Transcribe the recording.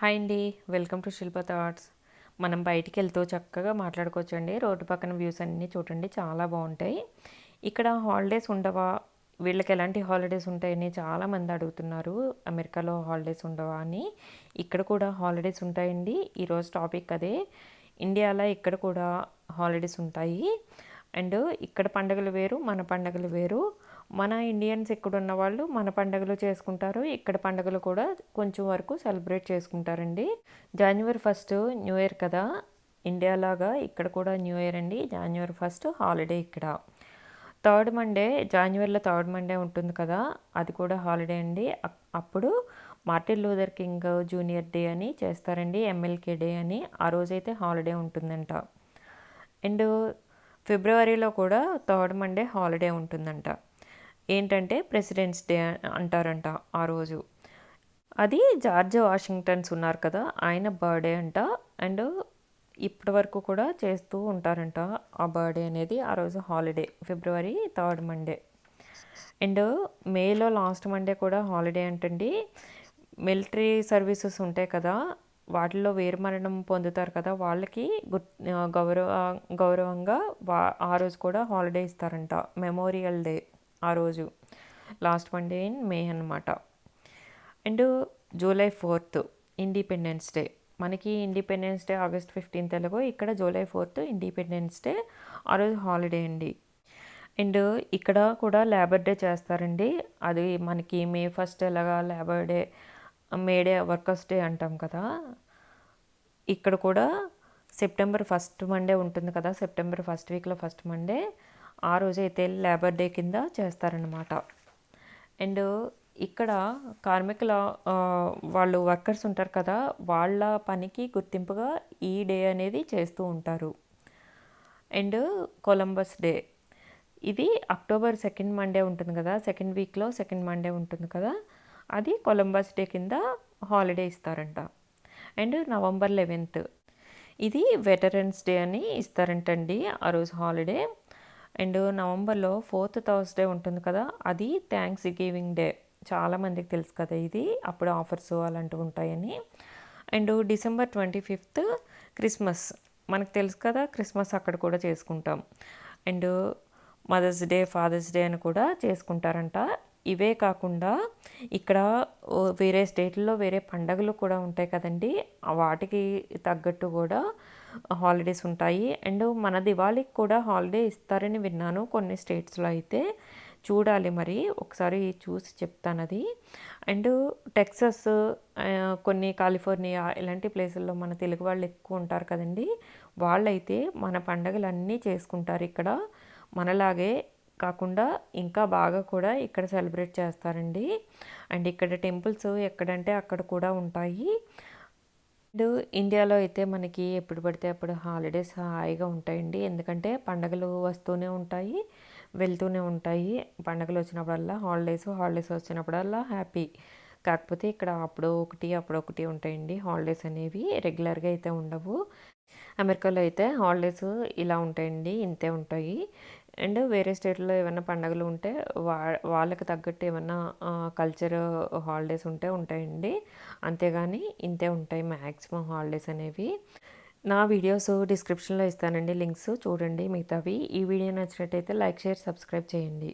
Hi అండి. Welcome to Shilpa thoughts. మనం బయటికి వెళ్తూ చక్కగా మాట్లాడుకోవచ్చండి. రోడ్డు పక్కన వ్యూస్ అన్నీ చూడండి చాలా బాగుంటాయి. ఇక్కడ హాలిడేస్ ఉండవా? వీళ్ళకి ఎలాంటి హాలిడేస్ ఉంటాయని చాలామంది అడుగుతున్నారు. అమెరికాలో హాలిడేస్ ఉండవా అని. ఇక్కడ కూడా హాలిడేస్ ఉంటాయండి. ఈరోజు టాపిక్ అదే. ఇండియాలో ఇక్కడ కూడా హాలిడేస్ ఉంటాయి. అండ్ ఇక్కడ పండుగలు వేరు మన పండగలు వేరు. మన ఇండియన్స్ ఇక్కడ ఉన్న వాళ్ళు మన పండుగలు చేసుకుంటారు. ఇక్కడ పండగలు కూడా కొంచెం వరకు సెలబ్రేట్ చేసుకుంటారండి. జనవరి ఫస్ట్ న్యూ ఇయర్ కదా. ఇండియా లాగా ఇక్కడ కూడా న్యూ ఇయర్ అండి. జనవరి ఫస్ట్ హాలిడే ఇక్కడ. థర్డ్ మండే జనవరిలో థర్డ్ మండే ఉంటుంది కదా. అది కూడా హాలిడే అండి. అప్పుడు Martin Luther King junior day అని చేస్తారండి. ఎంఎల్కే డే అని. ఆ రోజైతే హాలిడే ఉంటుందంట. అండ్ ఫిబ్రవరిలో కూడా థర్డ్ మండే హాలిడే ఉంటుందంట. ఏంటంటే ప్రెసిడెంట్స్ డే అంటారంట ఆ రోజు. అది జార్జ్ వాషింగ్టన్స్ ఉన్నారు కదా ఆయన బర్త్డే అంట. అండ్ ఇప్పటి వరకు కూడా చేస్తూ ఉంటారంట ఆ బర్త్డే అనేది ఆ రోజు holiday February third Monday. And మేలో లాస్ట్ మండే కూడా హాలిడే అంటండి. మిలిటరీ సర్వీసెస్ ఉంటాయి కదా వాటిల్లో వీరమరణం పొందుతారు కదా వాళ్ళకి గుర్ గౌరవ గౌరవంగా వా ఆ రోజు కూడా హాలిడే ఇస్తారంట. మెమోరియల్ డే ఆ రోజు. లాస్ట్ మండే ఇన్ మే అన్నమాట. And July fourth independence day. మనకి ఇండిపెండెన్స్ డే ఆగస్ట్ ఫిఫ్టీన్త్ ఎలాగో ఇక్కడ జూలై ఫోర్త్ ఇండిపెండెన్స్ డే ఆ రోజు హాలిడే అండి. అండ్ ఇక్కడ కూడా లేబర్ డే చేస్తారండి. అది మనకి మే ఫస్ట్ ఎలాగా labour day May day workers day అంటాం కదా ఇక్కడ కూడా సెప్టెంబర్ ఫస్ట్ మండే ఉంటుంది కదా సెప్టెంబర్ ఫస్ట్ వీక్లో ఫస్ట్ మండే ఆ రోజు అయితే లేబర్ డే కింద చేస్తారనమాట అండ్ ఇక్కడ కార్మికుల వాళ్ళు వర్కర్స్ ఉంటారు కదా వాళ్ళ పనికి గుర్తింపుగా ఈ డే అనేది చేస్తూ ఉంటారు. అండ్ కొలంబస్ డే ఇది అక్టోబర్ సెకండ్ మండే ఉంటుంది కదా సెకండ్ వీక్లో సెకండ్ మండే ఉంటుంది కదా అది కొలంబస్ డే కింద హాలిడే ఇస్తారంట. And November eleventh. ఇది వెటరన్స్ డే అని ఇస్తారంటండి ఆ రోజు హాలిడే. అండ్ నవంబర్లో ఫోర్త్ థర్స్డే ఉంటుంది కదా అది థ్యాంక్స్ గివింగ్ డే చాలామందికి తెలుసు కదా ఇది అప్పుడు ఆఫర్స్ అలాంటివి ఉంటాయని. And December twenty fifth Christmas. మనకు తెలుసు కదా క్రిస్మస్ అక్కడ కూడా చేసుకుంటాం. And mother's day father's day అని కూడా చేసుకుంటారంట. ఇవే కాకుండా ఇక్కడ వేరే స్టేట్లో వేరే పండగలు కూడా ఉంటాయి కదండి. వాటికి తగ్గట్టు కూడా హాలిడేస్ ఉంటాయి. అండ్ మన దివాళీకి కూడా హాలిడే ఇస్తారని విన్నాను కొన్ని స్టేట్స్లో అయితే. చూడాలి మరి. ఒకసారి చూసి చెప్తాను అది. అండ్ టెక్సస్ కొన్ని కాలిఫోర్నియా ఇలాంటి ప్లేసుల్లో మన తెలుగు వాళ్ళు ఎక్కువ ఉంటారు కదండి. వాళ్ళైతే మన పండగలన్నీ చేసుకుంటారు ఇక్కడ. మనలాగే కాకుండా ఇంకా బాగా కూడా ఇక్కడ సెలబ్రేట్ చేస్తారండి. అండ్ ఇక్కడ టెంపుల్స్ ఎక్కడంటే అక్కడ కూడా ఉంటాయి. అండ్ ఇండియాలో అయితే మనకి ఎప్పుడు పడితే అప్పుడు హాలిడేస్ హాయిగా ఉంటాయండి. ఎందుకంటే పండగలు వస్తూనే ఉంటాయి వెళ్తూనే ఉంటాయి. పండగలు వచ్చినప్పుడల్లా హాలిడేస్ హాలిడేస్ వచ్చినప్పుడల్లా హ్యాపీ. కాకపోతే ఇక్కడ అప్పుడు ఒకటి అప్పుడు ఒకటి ఉంటాయండి. హాలిడేస్ అనేవి రెగ్యులర్గా అయితే ఉండవు. అమెరికాలో అయితే హాలిడేస్ ఇలా ఉంటాయండి ఇంతే ఉంటాయి. అండ్ వేరే స్టేట్లో ఏమైనా పండగలు ఉంటే వా వాళ్ళకి తగ్గట్టు ఏమైనా కల్చర్ హాలిడేస్ ఉంటే ఉంటాయండి. అంతేగాని ఇంతే ఉంటాయి మ్యాక్సిమం హాలిడేస్ అనేవి. నా వీడియోస్ డిస్క్రిప్షన్లో ఇస్తానండి లింక్స్ చూడండి మిగతావి. ఈ వీడియో నచ్చినట్టయితే లైక్ షేర్ సబ్స్క్రైబ్ చేయండి.